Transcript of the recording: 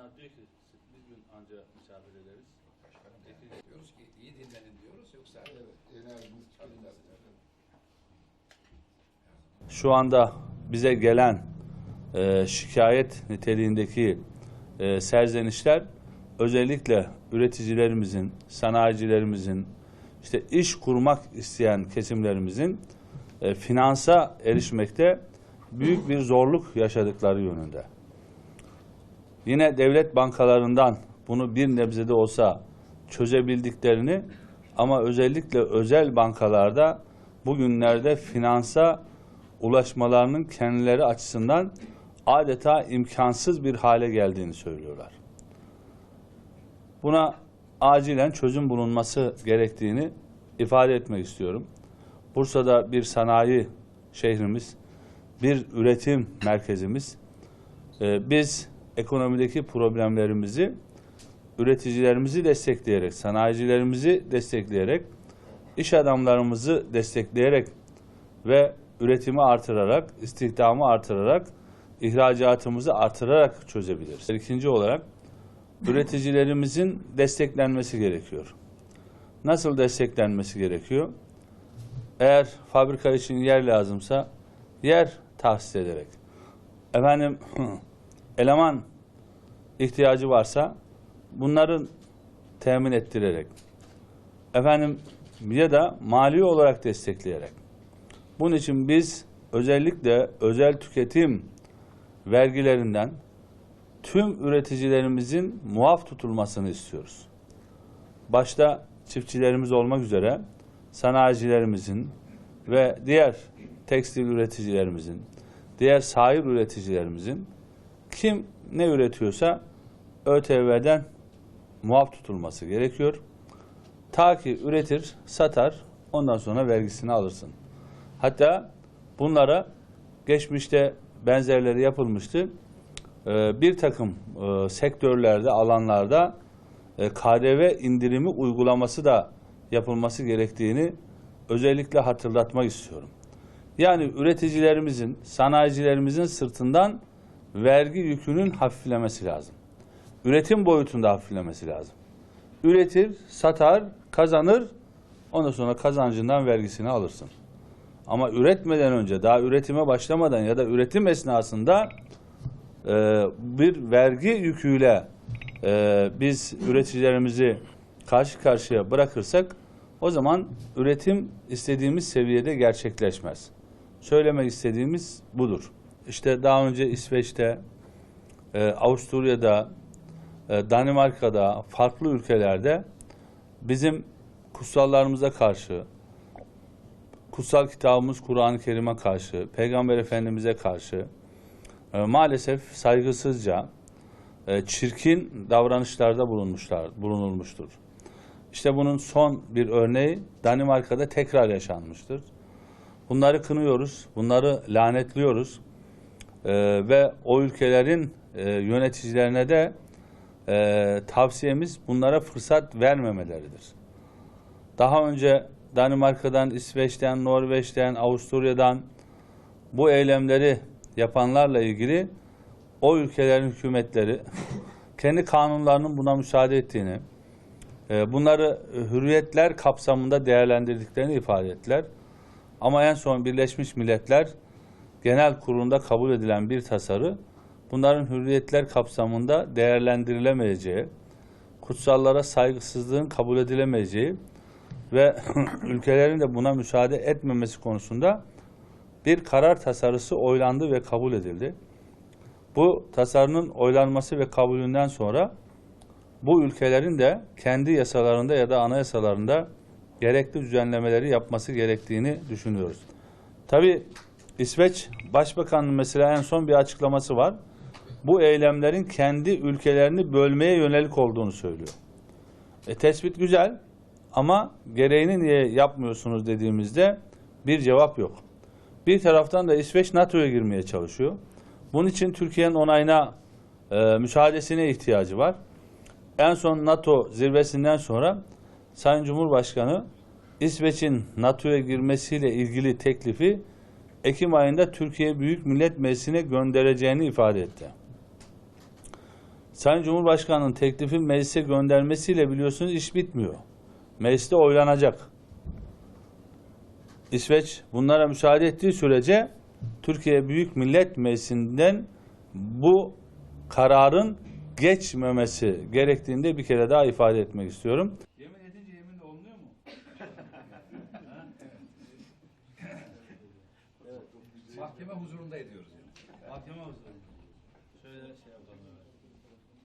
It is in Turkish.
Onlar diyor ki biz gün anca misafir ederiz. Peki, Diyoruz ki iyi dinlenin diyoruz yoksa Evet, enerjimiz tükenmez. Şu anda bize gelen e, şikayet niteliğindeki e, serzenişler özellikle üreticilerimizin, sanayicilerimizin, işte iş kurmak isteyen kesimlerimizin e, finansa erişmekte büyük bir zorluk yaşadıkları yönünde. Yine devlet bankalarından bunu bir nebze de olsa çözebildiklerini ama özellikle özel bankalarda bugünlerde finansa ulaşmalarının kendileri açısından adeta imkansız bir hale geldiğini söylüyorlar. Buna acilen çözüm bulunması gerektiğini ifade etmek istiyorum. Bursa'da bir sanayi şehrimiz, bir üretim merkezimiz. Ee, biz ekonomideki problemlerimizi üreticilerimizi destekleyerek, sanayicilerimizi destekleyerek, iş adamlarımızı destekleyerek ve üretimi artırarak, istihdamı artırarak, ihracatımızı artırarak çözebiliriz. İkinci olarak üreticilerimizin desteklenmesi gerekiyor. Nasıl desteklenmesi gerekiyor? Eğer fabrika için yer lazımsa yer tahsis ederek. Efendim eleman ihtiyacı varsa bunların temin ettirerek. Efendim ya da mali olarak destekleyerek. Bunun için biz özellikle özel tüketim vergilerinden tüm üreticilerimizin muaf tutulmasını istiyoruz. Başta çiftçilerimiz olmak üzere sanayicilerimizin ve diğer tekstil üreticilerimizin, diğer sahil üreticilerimizin kim ne üretiyorsa ÖTV'den muaf tutulması gerekiyor. Ta ki üretir, satar, ondan sonra vergisini alırsın. Hatta bunlara geçmişte benzerleri yapılmıştı. Ee, bir takım e, sektörlerde, alanlarda e, KDV indirimi uygulaması da yapılması gerektiğini özellikle hatırlatmak istiyorum. Yani üreticilerimizin, sanayicilerimizin sırtından vergi yükünün hafiflemesi lazım. Üretim boyutunda hafiflemesi lazım. Üretir, satar, kazanır, ondan sonra kazancından vergisini alırsın. Ama üretmeden önce, daha üretime başlamadan ya da üretim esnasında e, bir vergi yüküyle e, biz üreticilerimizi karşı karşıya bırakırsak o zaman üretim istediğimiz seviyede gerçekleşmez. Söylemek istediğimiz budur. İşte daha önce İsveç'te, e, Avusturya'da, Danimarka'da, farklı ülkelerde bizim kutsallarımıza karşı, kutsal kitabımız Kur'an-ı Kerim'e karşı, Peygamber Efendimiz'e karşı e, maalesef saygısızca, e, çirkin davranışlarda bulunmuşlar, bulunulmuştur. İşte bunun son bir örneği Danimarka'da tekrar yaşanmıştır. Bunları kınıyoruz, bunları lanetliyoruz E, ve o ülkelerin yöneticilerine de e, tavsiyemiz bunlara fırsat vermemeleridir. Daha önce Danimarka'dan, İsveç'ten, Norveç'ten, Avusturya'dan bu eylemleri yapanlarla ilgili o ülkelerin hükümetleri kendi kanunlarının buna müsaade ettiğini, e, bunları hürriyetler kapsamında değerlendirdiklerini ifade ettiler. Ama en son Birleşmiş Milletler Genel Kurulu'nda kabul edilen bir tasarı bunların hürriyetler kapsamında değerlendirilemeyeceği, kutsallara saygısızlığın kabul edilemeyeceği ve ülkelerin de buna müsaade etmemesi konusunda bir karar tasarısı oylandı ve kabul edildi. Bu tasarının oylanması ve kabulünden sonra bu ülkelerin de kendi yasalarında ya da anayasalarında gerekli düzenlemeleri yapması gerektiğini düşünüyoruz. Tabi İsveç Başbakanı'nın mesela en son bir açıklaması var. Bu eylemlerin kendi ülkelerini bölmeye yönelik olduğunu söylüyor. E, tespit güzel ama gereğini niye yapmıyorsunuz dediğimizde bir cevap yok. Bir taraftan da İsveç NATO'ya girmeye çalışıyor. Bunun için Türkiye'nin onayına, e, müsaadesine ihtiyacı var. En son NATO zirvesinden sonra Sayın Cumhurbaşkanı İsveç'in NATO'ya girmesiyle ilgili teklifi Ekim ayında Türkiye Büyük Millet Meclisi'ne göndereceğini ifade etti. Sayın Cumhurbaşkanı'nın teklifi meclise göndermesiyle biliyorsunuz iş bitmiyor. Mecliste oylanacak. İsveç bunlara müsaade ettiği sürece Türkiye Büyük Millet Meclisi'nden bu kararın geçmemesi gerektiğini de bir kere daha ifade etmek istiyorum. Yemin edince yeminle olmuyor mu? Mahkeme huzurunda ediyoruz yani. Mahkeme